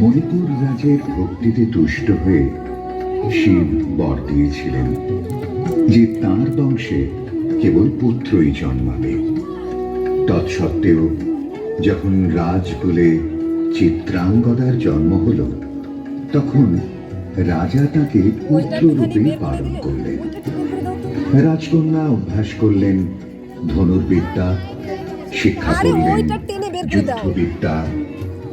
মণিপুর রাজের ভক্তিতে তুষ্ট হয়ে শিব বর দিয়েছিলেন যে তার বংশে কেবল পুত্রই জন্মাবে তৎসত্ত্বেও যখন রাজকুলে চিত্রাঙ্গদার জন্ম হল তখন রাজা তাকে পুত্র রূপে পালন করলেন রাজকন্যা অভ্যাস করলেন ধনুর্বিদ্যা শিক্ষা করলেন। যুদ্ধবিদ্যা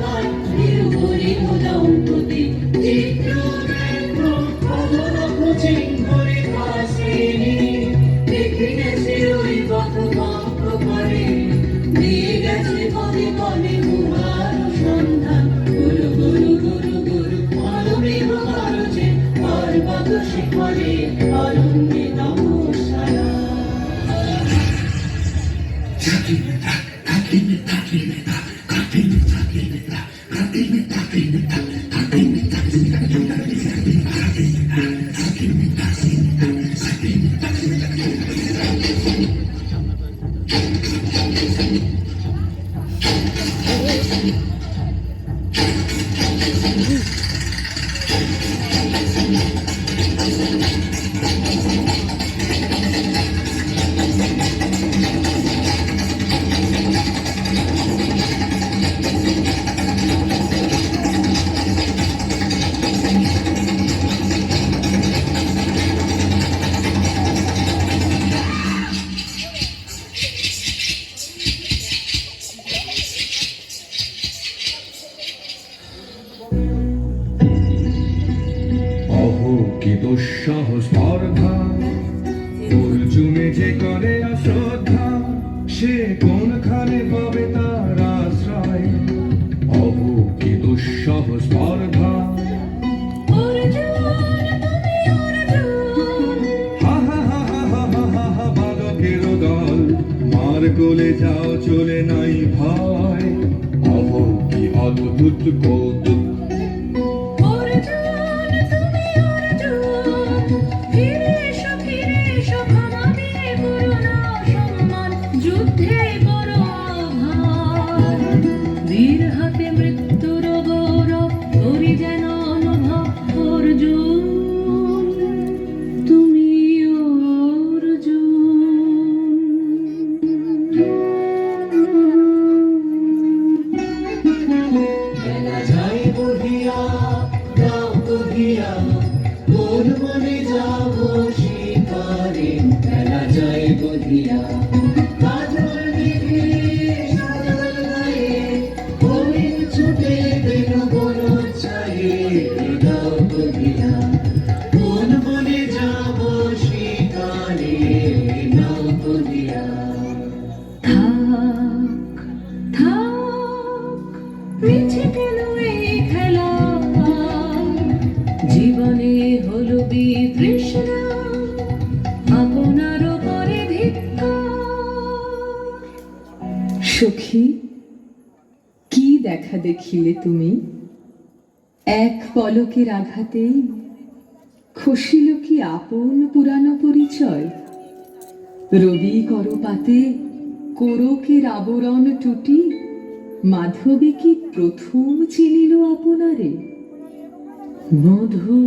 one. যে যে করে অশ্রদ্ধা, সে কোনখানে পাবে তার আশ্রয়? অবু কি দুঃসহ স্পর্ধা। কোলে যাও, চলে নাই ভয়। অহ কি অদ্ভুত কোল সখী, কি দেখা দেখিলে তুমি? এক পলকের আঘাতেই খসিল কি আপন পুরানো পরিচয়? রবি করপাতে কোরকের আবরণ টুটি, মাধবী কি প্রথম চিনিল আপনারে। মধু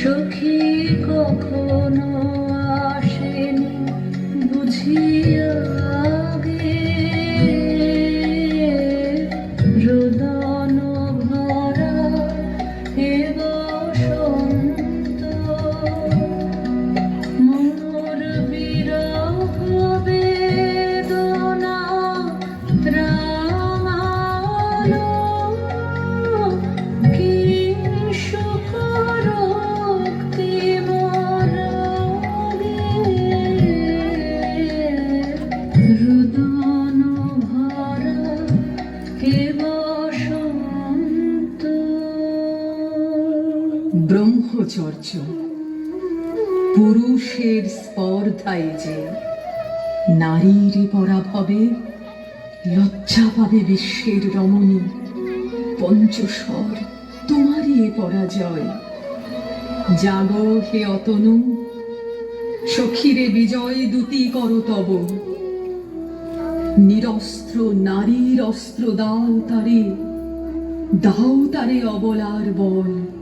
সখী কখনো আসেনি বুঝিয়া ব্রহ্মচর্য। পুরুষের স্পর্ধায় যে নারীর পরাভবে লজ্জা পাবে বিশ্বের রমণী, পঞ্চস্বর, তোমারই পরাজয়। জাগ হে অতনু, সখীরে বিজয় দুতি কর তব। নিরস্ত্র নারীর অস্ত্র দাও তারে দাও তারে অবলার বল।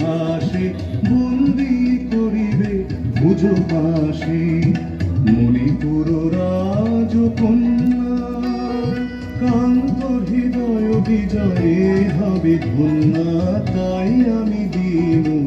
হাসে, বন্দি করিবে পুজো পাশে মণিপুর রাজকন্যা, কান্ত হৃদয় বিজয়ে হবে ধন্যা, তাই আমি দিনবার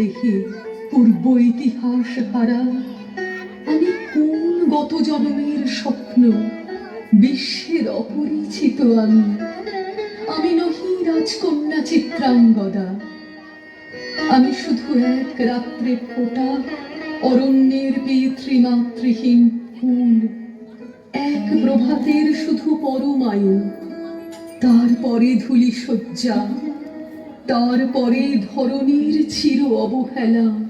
দেহে পূর্ব ইতিহাস হারা। আমি কোন গত জন্মের স্বপ্ন? বিশ্বের অপরিচিত আমি। আমি নহি রাজকন্যা চিত্রাঙ্গদা। আমি শুধু এক রাত্রে ফোটা অরণ্যের পিতৃমাতৃহীন ফুল। এক প্রভাতের শুধু পরমায়ু। তারপরে ধুলি শয্যা তারপরে ধরণীর চির অবহেলা।